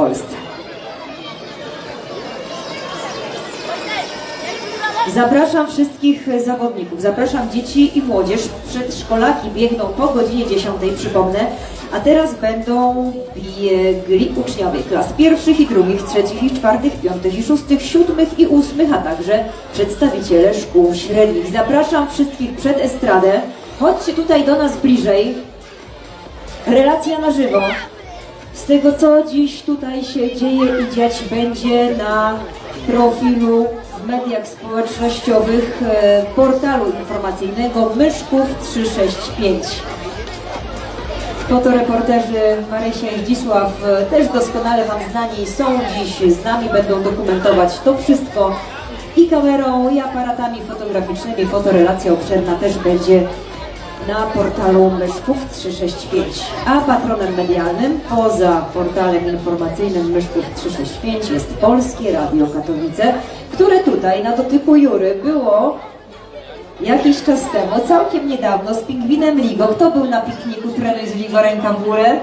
Polsce. Zapraszam wszystkich zawodników, zapraszam dzieci i młodzież. Przedszkolaki biegną po godzinie 10, przypomnę, a teraz będą biegli uczniowie klas pierwszych i drugich, trzecich i czwartych, piątych i szóstych, siódmych i ósmych, a także przedstawiciele szkół średnich. Zapraszam wszystkich przed estradę. Chodźcie tutaj do nas bliżej. Relacja na żywo. Z tego, co dziś tutaj się dzieje i dziać będzie na profilu w mediach społecznościowych e, portalu informacyjnego Myszków 365. Fotoreporterzy Marysia i Zdzisław e, też doskonale Wam znani są dziś z nami, będą dokumentować to wszystko i kamerą, i aparatami fotograficznymi. Fotorelacja obszerna też będzie na portalu Myszków 365. A patronem medialnym poza portalem informacyjnym Myszków 365 jest Polskie Radio Katowice, które tutaj na dotyku Jury było jakiś czas temu, całkiem niedawno z Pingwinem Ligo. Kto był na pikniku Trenuj z Ligo ręka w górę?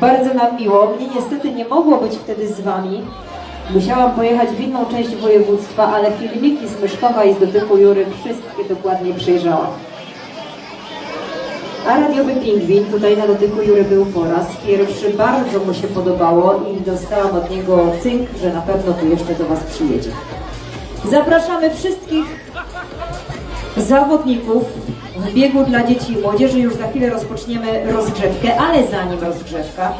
Bardzo nam miło. Mnie niestety nie mogło być wtedy z Wami. Musiałam pojechać w inną część województwa, ale filmiki z Myszkowa i z dotyku Jury wszystkie dokładnie przejrzałam. A radiowy pingwin tutaj na dotyku Jury był po raz pierwszy. Bardzo mu się podobało i dostałam od niego cynk, że na pewno tu jeszcze do Was przyjedzie. Zapraszamy wszystkich zawodników w biegu dla dzieci i młodzieży. Już za chwilę rozpoczniemy rozgrzewkę, ale zanim rozgrzewka,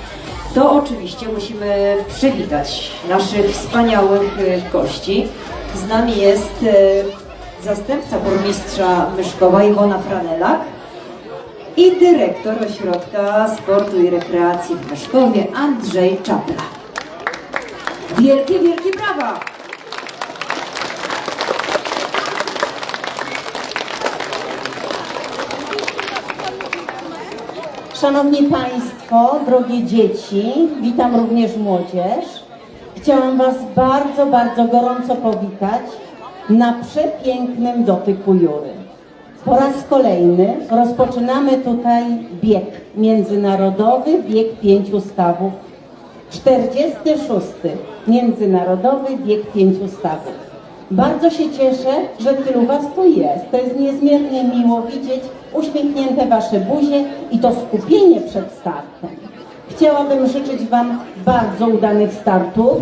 to oczywiście musimy przywitać naszych wspaniałych e, gości. Z nami jest e, zastępca burmistrza Myszkowa Iwona Franelak i dyrektor Ośrodka Sportu i Rekreacji w Myszkowie Andrzej Czapla. Wielkie, wielkie brawa! Szanowni Państwo, drogie dzieci, witam również młodzież. Chciałam Was bardzo, bardzo gorąco powitać na przepięknym dotyku Jury. Po raz kolejny rozpoczynamy tutaj bieg międzynarodowy, bieg pięciu stawów. 46. Międzynarodowy bieg pięciu stawów. Bardzo się cieszę, że tylu Was tu jest. To jest niezmiernie miło widzieć uśmiechnięte Wasze buzie i to skupienie przed startem. Chciałabym życzyć Wam bardzo udanych startów,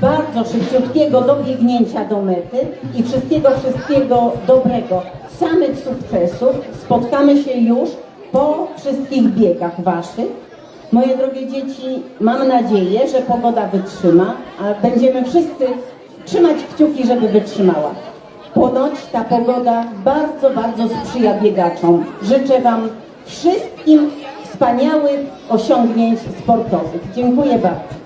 bardzo szybciutkiego dobiegnięcia do mety i wszystkiego, wszystkiego dobrego, samych sukcesów. Spotkamy się już po wszystkich biegach Waszych. Moje drogie dzieci, mam nadzieję, że pogoda wytrzyma, a będziemy wszyscy trzymać kciuki, żeby wytrzymała. Ponoć ta pogoda bardzo, bardzo sprzyja biegaczom. Życzę Wam wszystkim wspaniałych osiągnięć sportowych. Dziękuję bardzo.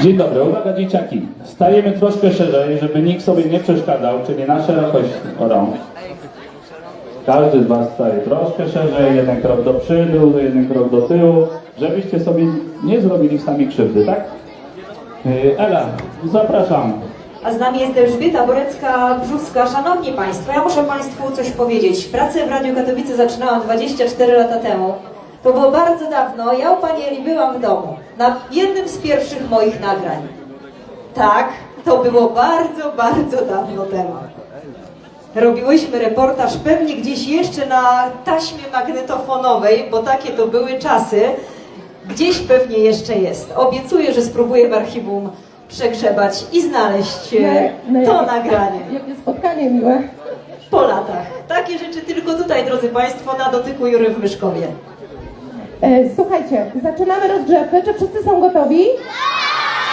Dzień dobry, uwaga dzieciaki. Stajemy troszkę szerzej, żeby nikt sobie nie przeszkadzał, czyli na szerokość rąk. Każdy z Was staje troszkę szerzej, jeden krok do przodu, jeden krok do tyłu, żebyście sobie nie zrobili sami krzywdy, tak? Yy, Ela, zapraszam. A z nami jest Elżbieta Borecka-Brzuska. Szanowni Państwo, ja muszę Państwu coś powiedzieć. Pracę w Radiu Katowice zaczynałam 24 lata temu. To było bardzo dawno. Ja u Pani Eli byłam w domu. Na jednym z pierwszych moich nagrań. Tak, to było bardzo, bardzo dawno temu. Robiłyśmy reportaż pewnie gdzieś jeszcze na taśmie magnetofonowej, bo takie to były czasy. Gdzieś pewnie jeszcze jest. Obiecuję, że spróbuję w archiwum przegrzebać i znaleźć e, No, no, to jak- nagranie Jakie spotkanie miłe. po latach. Takie rzeczy tylko tutaj, drodzy Państwo, na dotyku Jury w Myszkowie. E, słuchajcie, zaczynamy rozgrzewkę. Czy wszyscy są gotowi?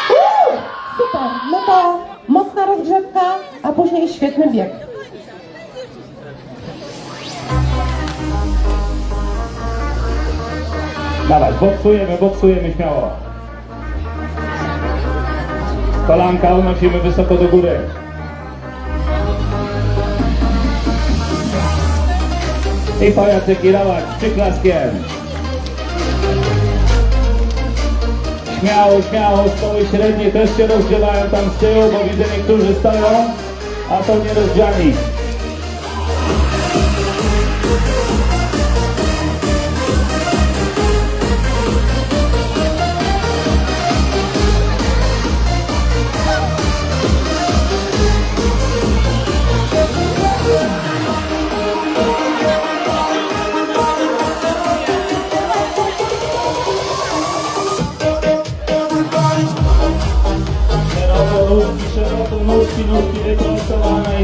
Uuu, super. No to mocna rozgrzewka, a później świetny bieg. Dawaj, boksujemy, boksujemy śmiało. Kolanka unosimy wysoko do góry. I pajacyk i rałak z przyklaskiem. Śmiało, śmiało, szkoły średnie też się rozdzielają tam z tyłu, bo widzę niektórzy stoją, a są nierozdziani.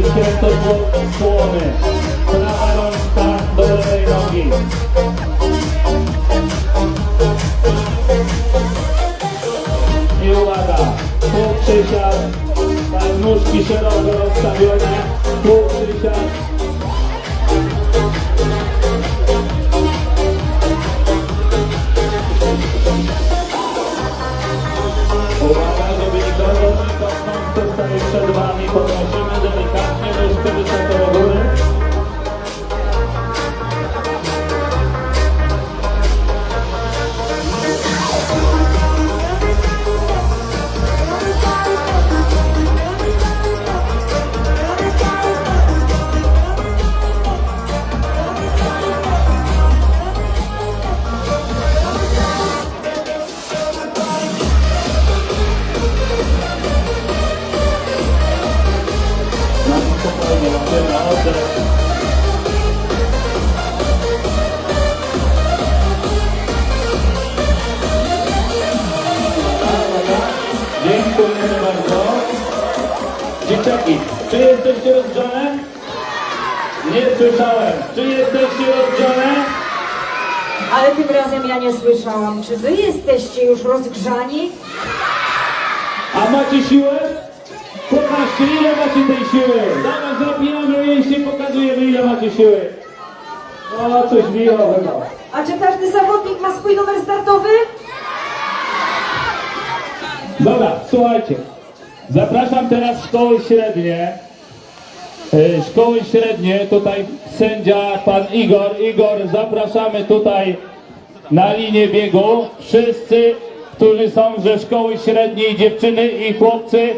Święto sło- słony. Prawa rączka do lewej nogi. I uwaga, pół przysiad, tak nóżki szeroko rozstawione, pół przysiad. Łapiemy oddech. Dziękujemy bardzo. Dzieciaki, czy jesteście rozgrzane? Nie słyszałem. Czy jesteście rozgrzane? Ale tym razem ja nie słyszałam. Czy wy jesteście już rozgrzani? A macie siłę? Pokażcie, ile macie tej siły. Zaraz zapinamy mięśnie, pokazujemy, ile macie siły. O, coś miłego. A czy każdy zawodnik ma swój numer startowy? Dobra, słuchajcie. Zapraszam teraz szkoły średnie. E, Szkoły średnie, tutaj sędzia pan Igor. Igor, zapraszamy tutaj na linię biegu. Wszyscy, którzy są ze szkoły średniej, dziewczyny i chłopcy,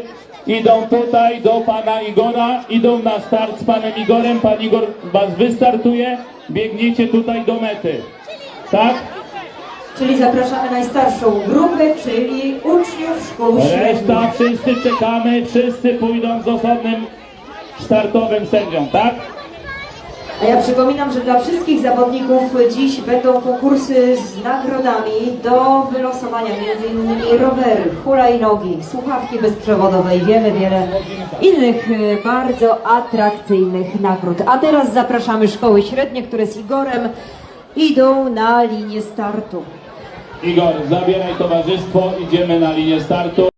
idą tutaj do pana Igora, idą na start z panem Igorem. Pan Igor was wystartuje, biegniecie tutaj do mety. Tak? Czyli zapraszamy najstarszą grupę, czyli uczniów szkół. Reszta, wszyscy czekamy, wszyscy pójdą z osobnym startowym sędzią, tak? A ja przypominam, że dla wszystkich zawodników dziś będą konkursy z nagrodami do wylosowania m.in. rowery, hulajnogi, słuchawki bezprzewodowe i wiele, wiele innych e, bardzo atrakcyjnych nagród. A teraz zapraszamy szkoły średnie, które z Igorem idą na linię startu. Igor, zabieraj towarzystwo, idziemy na linię startu.